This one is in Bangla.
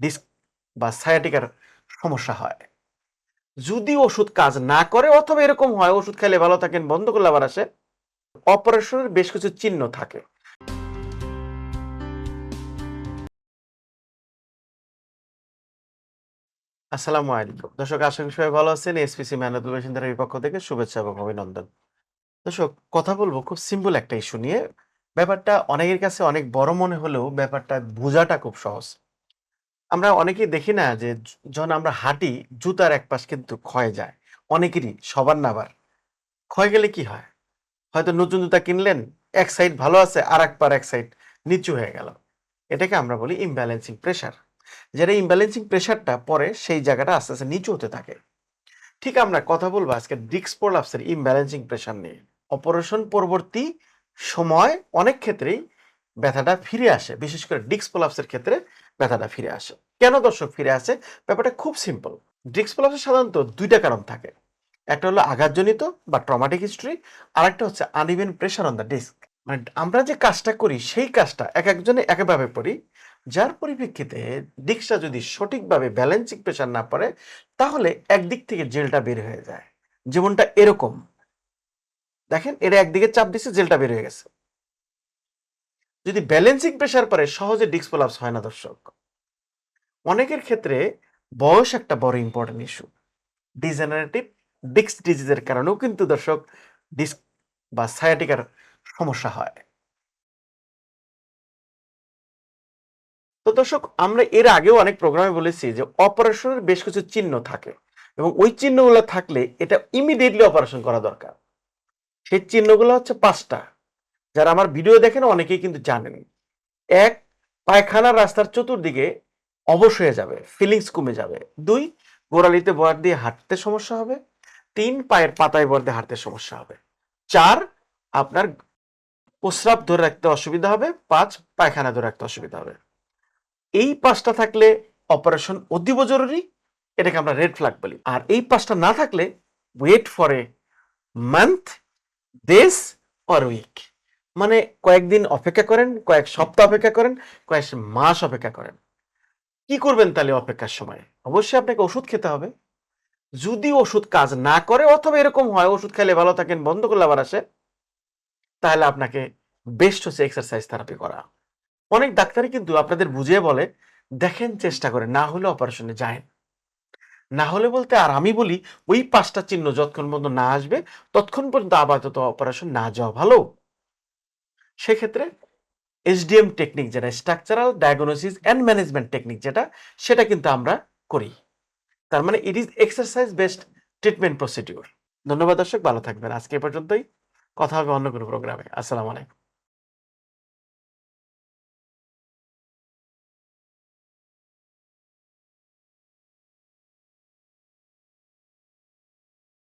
ডিস্ক বা সায়াটিকার সমস্যা হয়। যদি ওষুধ কাজ না করে, অথবা এরকম হয়, ওষুধ খেলে ভালো থাকেন, বন্ধ করলে আবার আসে, অপারেশনের বেশ কিছু চিহ্ন থাকে। আসসালামু আলাইকুম। দর্শক, আশা করি সবাই ভালো আছেন। এসপিসি ম্যানুয়াল মেশিনদারের পক্ষ থেকে শুভেচ্ছা এবং অভিনন্দন। দর্শক, কথা বলব খুব সিম্পল একটা ইস্যু নিয়ে। ব্যাপারটা অনেকের কাছে অনেক বড় মনে হলেও ব্যাপারটা বোঝাটা খুব সহজ। আমরা অনেকেই দেখি না যে যখন আমরা হাঁটি, জুতার এক পাশ কিন্তু ক্ষয়ে যায়। অনেকেরই, সবার না আবার। ক্ষয় গেলে কি হয়? হয়তো নতুন জুতা কিনলেন, এক সাইড ভালো আছে আর এক পার এক সাইড নিচু হয়ে গেল। এটাকে আমরা বলি ইমব্যালেন্সিং প্রেশার যেটা ইমব্যালেন্সিং প্রেশারটা পরে, সেই জায়গাটা আস্তে আস্তে নিচু হতে থাকে। ঠিক আমরা কথা বলব আজকে ডিক্স প্রোলাপসের ইমব্যালেন্সিং প্রেশার নিয়ে। অপারেশন পরবর্তী সময় অনেক ক্ষেত্রেই ব্যথাটা ফিরে আসে। বিশেষ করে ডিক্স প্রোলাপসের ক্ষেত্রে ব্যথাটা ফিরে আসে। কেন দর্শক ফিরে আসে? ব্যাপারটা খুব সিম্পল ডিক্স প্রোলাপসের সাধারণত দুইটা কারণ থাকে। একটা হলো আঘাতজনিত বা ট্রমাটিক হিস্ট্রি আর একটা হচ্ছে uneven pressure on the disc মানে আমরা যে কাজটা করি, সেই কাজটা এক একজনে একভাবে করি। যার পরিপ্রেক্ষিতে ডিস্কটা যদি সঠিকভাবে ব্যালেন্সিং প্রেশার না পড়ে, তাহলে একদিক থেকে জেলটা বের হয়ে যায়। যেমনটা এরকম। দেখেন এটা একদিকে চাপ দিচ্ছে জেলটা বের হয়ে গেছে। যদি ব্যালেন্সিং প্রেশার পরে সহজে ডিস্ক প্রলাপস হয় না দর্শক। অনেকের ক্ষেত্রে বয়স একটা বড় ইম্পর্টেন্ট ইস্যু ডিজেনারেটিভ ডিস্ক ডিজিজের কারণেও কিন্তু দর্শক ডিস্ক বা সায়াটিকার সমস্যা হয়। তো দর্শক, আমরা এর আগেও অনেক প্রোগ্রামে বলেছি যে অপারেশনের বেশ কিছু চিহ্ন থাকে এবং ওই চিহ্নগুলো থাকলে এটা ইমিডিয়েটলি অপারেশন করা দরকার। সেই চিহ্নগুলো হচ্ছে পাঁচটা। যারা আমার ভিডিও দেখেন অনেকেই কিন্তু জানেন। এক, পায়খানার রাস্তার চতুর্দিকে অবশ হয়ে যাবে, ফিলিংস কমে যাবে। দুই, গোড়ালিতে বয়ার দিয়ে হাঁটতে সমস্যা হবে। তিন, পায়ের পাতায় বর দিয়ে হাঁটতে সমস্যা হবে। চার, আপনার প্রস্রাব ধরে রাখতে অসুবিধা হবে। পাঁচ, পায়খানা ধরে রাখতে অসুবিধা হবে। এই পাঁচটা থাকলে অপারেশন অতীব জরুরি, এটাকে আমরা রেড ফ্ল্যাগ বলি। আর এই পাঁচটা না থাকলে wait for a month days or week মানে কয়েকদিন অপেক্ষা করেন, কয়েক সপ্তাহ অপেক্ষা করেন, কয়েক মাস অপেক্ষা করেন। কি করবেন তাহলে অপেক্ষার সময়? অবশ্যই আপনাকে ওষুধ খেতে হবে। যদি ওষুধ কাজ না করে অথবা এরকম হয়, ওষুধ খেলে ভালো থাকেন, বন্ধ করলে আবার আসে, তাহলে আপনাকে বেস্ট হচ্ছে এক্সারসাইজ থেরাপি করা। অনেক ডাক্তারই কিন্তু আপনাদের বুঝিয়ে বলে, দেখেন, চেষ্টা করে, না হলে অপারেশনে যায় না হলে বলতে, আর আমি বলি, ওই পাঁচটা চিহ্ন যতক্ষণ পর্যন্ত না আসবে, ততক্ষণ পর্যন্ত আপাতত অপারেশন না যাওয়া ভালো। সেক্ষেত্রে এসডিএম টেকনিক যেটা structural diagnosis and management technique যেটা, সেটা কিন্তু আমরা করি। তার মানে it is exercise based treatment procedure ধন্যবাদ দর্শক, ভালো থাকবেন। আজকে এ পর্যন্তই। কথা হবে অন্য কোনো প্রোগ্রামে আসসালামু আলাইকুম।